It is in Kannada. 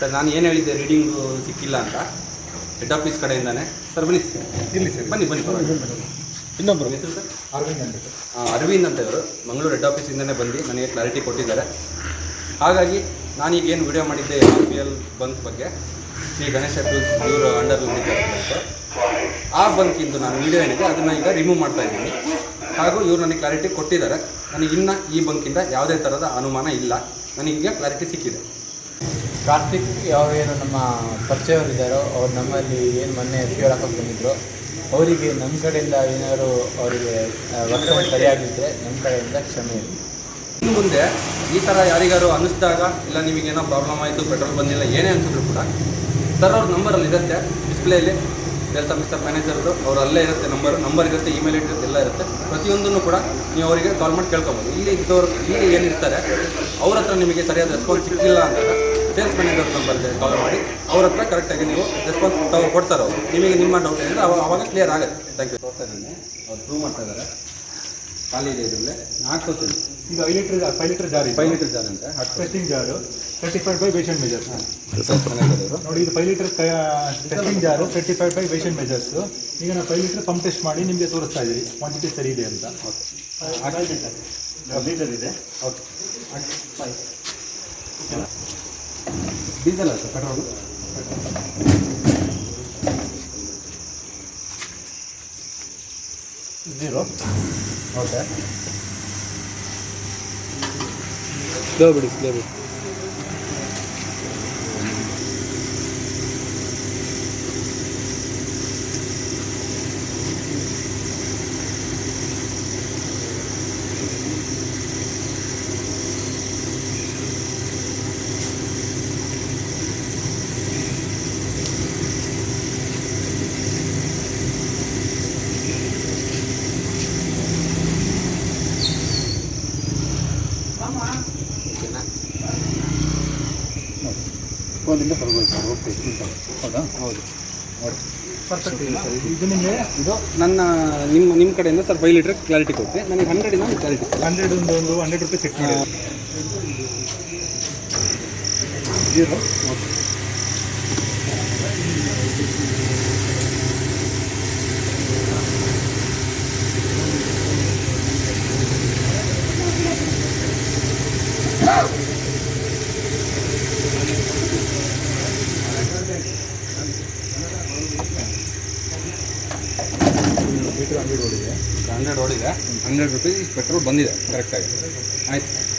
ಸರ್ ನಾನು ಏನು ಹೇಳಿದ್ದೆ ರೀಡಿಂಗು ಸಿಕ್ಕಿಲ್ಲ ಅಂತ. Head office ಕಡೆಯಿಂದಾನೆ. ಸರ್ ಬನ್ನಿ. ಇಲ್ಲಿ ಸರ್. ಬನ್ನಿ ಬನ್ನಿ ಪರವಾಗಿಲ್ಲ. ಇನ್ನೊಬ್ಬರು ಹೆಸರು ಸರ್? ಅರವಿಂದ್ ಅಂದ್ಬಿಟ್ಟು ಆ, ಅರವಿಂದ್ ಅಂತ ಇವರು ಮಂಗಳೂರು ಹೆಡ್ ಆಫೀಸಿಂದನೇ ಬಂದು ನನಗೆ ಕ್ಲಾರಿಟಿ ಕೊಟ್ಟಿದ್ದಾರೆ. ಹಾಗಾಗಿ ನಾನೀಗ ಏನು ವಿಡಿಯೋ ಮಾಡಿದ್ದೆ ಆರ್ ಪಿ ಎಲ್ ಬಂಕ್ ಬಗ್ಗೆ. ಶ್ರೀ ಗಣೇಶ ಟೂಲ್ಸ್ ಇವರು ಅಂಡರ್ ಬಂದಿದ್ದಾರೆ ಆ ಬಂಕಿಂದು ನಾನು ವಿಡಿಯೋ ಏನಿದೆ ಅದನ್ನು ಈಗ ರಿಮೂವ್ ಮಾಡ್ತಾ ಇದ್ದೀನಿ. ಹಾಗೂ ಇವರು ನನಗೆ ಕ್ಲಾರಿಟಿ ಕೊಟ್ಟಿದ್ದಾರೆ. ನನಗೆ ಇನ್ನು ಈ ಬಂಕಿಂದ ಯಾವುದೇ ಥರದ ಅನುಮಾನ ಇಲ್ಲ. ನನಗೆ ಕ್ಲಾರಿಟಿ ಸಿಕ್ಕಿದೆ. ಕಾರ್ತಿಕ್ ಯಾವ ಏನು ನಮ್ಮ ಪರಿಚಯವರಿದ್ದಾರೋ, ಅವ್ರು ನಮ್ಮಲ್ಲಿ ಏನು ಮೊನ್ನೆ ಫ್ಯೂರ್ ಬಂದಿದ್ರು ಅವರಿಗೆ ನಮ್ಮ ಕಡೆಯಿಂದ ಏನಾದರೂ ಅವರಿಗೆ ವರ್ತನೆ ಸರಿಯಾಗಿದ್ದರೆ ನಮ್ಮ ಕಡೆಯಿಂದ ಕ್ಷಮೆ ಇರಲಿ. ಇನ್ನು ಮುಂದೆ ಈ ಥರ ಯಾರಿಗಾರು ಅನ್ನಿಸ್ದಾಗ ಇಲ್ಲ ನಿಮಗೇನೋ ಪ್ರಾಬ್ಲಮ್ ಆಯಿತು ಪೆಟ್ರೋಲ್ ಬಂದಿಲ್ಲ, ಏನೇ ಅನ್ಸಿದ್ರು ಕೂಡ ಸರ್ ಅವ್ರ ನಂಬರಲ್ಲಿ ಇರುತ್ತೆ ಡಿಸ್ಪ್ಲೇಲಿ ಹೇಳ್ತಾ ಮಿಸ್ಟರ್ ಮ್ಯಾನೇಜರ್ದು ಅವ್ರು ಅಲ್ಲೇ ಇರುತ್ತೆ ನಂಬರ್ ನಂಬರ್ ಇರುತ್ತೆ ಇಮೇಲ್ ಇರುತ್ತೆ, ಎಲ್ಲ ಇರುತ್ತೆ. ಪ್ರತಿಯೊಂದನ್ನು ಕೂಡ ನೀವು ಅವರಿಗೆ ಕಾಲ್ ಮಾಡಿ ಕೇಳ್ಕೊಬೋದು. ಇಲ್ಲಿ ಇದ್ದವ್ರು ಇಲ್ಲಿ ಏನಿರ್ತಾರೆ, ಅವ್ರ ಹತ್ರ ನಿಮಗೆ ಸರಿಯಾದ ರೆಸ್ಪಾನ್ಸ್ ಸಿಕ್ಕಿಲ್ಲ ಅಂದಾಗ ಸೇಲ್ಸ್ ಮ್ಯಾನೇಜರ್ ನಂಬರ್ಗೆ ಕಾಲ್ ಮಾಡಿ ಅವ್ರ ಹತ್ರ ಕರೆಕ್ಟಾಗಿ ನೀವು ರೆಸ್ಪಾನ್ಸ್ ತಗೋ ಕೊಡ್ತಾರೆ ಅವರು ನಿಮಗೆ ನಿಮ್ಮ ಡೌಟ್ ಏನಿದ್ರೆ ಅವಾಗ ಅವಾಗ ಕ್ಲಿಯರ್ ಆಗುತ್ತೆ. ಥ್ಯಾಂಕ್ ಯು ತೋರ್ತಾ ಇದ್ದೀನಿ. ಅವ್ರು ಪ್ರೂವ್ ಮಾಡ್ತಾ ಇದ್ದಾರೆ. ಖಾಲಿ ಇದೆ ಇದರಲ್ಲೇ. ಹಾಕ್ಕೋತೀನಿ ಇದು. ಐದು ಲೀಟರ್ ಫೈವ್ ಲೀಟ್ರ್ ಜಾರಿ ಫೈವ್ ಲೀಟ್ರ್ ಜಾರ್ ಅಂತ. Testing jar. ಸರ್ಟಿಫೈಡ್ ಬೈ ವೇಷನ್ ಮೆಜರ್ಸ್ ನೋಡಿ ಇದು five litre testing jar certified by ವೇಷನ್ measures ಈಗ ನಾವು ಫೈವ್ ಲೀಟರ್ ಪಂಪ್ ಟೆಸ್ಟ್ ಮಾಡಿ ನಿಮಗೆ ತೋರಿಸ್ತಾ ಇದ್ದೀವಿ. ಕ್ವಾಂಟಿಟಿ ಸರಿ ಇದೆ ಅಂತ. ಓಕೆ ಲೀಟರ್ ಇದೆ. ಓಕೆ ಡೀಸೆಲ್ ಅಷ್ಟು ಪೆಟ್ರೋಲ್? Zero okay. ಸ್ಲೋ ಬಿಡಿ ಸ್ಲೋ ಬಿಡಿ. ಒಂದಿಂದ ಬರ್ಬೋದು ಓಕೆ ಹೌದಾ? ಹೌದು. ಪರ್ಫೆಕ್ಟ್ ಇದು ನಿಮಗೆ? ಇದು ನನ್ನ ನಿಮ್ಮ ನಿಮ್ಮ ಕಡೆಯಿಂದ ಸರ್ ಫೈವ್ ಲೀಟರ್ ಕ್ಲಾರಿಟಿ ಕೊಟ್ಟೆ ನನಗೆ ಹಂಡ್ರೆಡಿಂದ ಕ್ಲಾರಿಟಿ ಹಂಡ್ರೆಡ್ ಒಂದು ಒಂದು ಹಂಡ್ರೆಡ್ ರುಪೀಸ್ ಚೆಕ್ ಮಾಡಿ. ಜೀರೋ ಲೀಟರ್ ಹಂಡ್ರೆಡ್ ಓಡಿದೆ ಹಂಡ್ರೆಡ್ ಓಡಿದೆ ಹಂಡ್ರೆಡ್ ರುಪೀಸ್ ಪೆಟ್ರೋಲ್ ಬಂದಿದೆ ಕರೆಕ್ಟಾಗಿ ಆಯ್ತು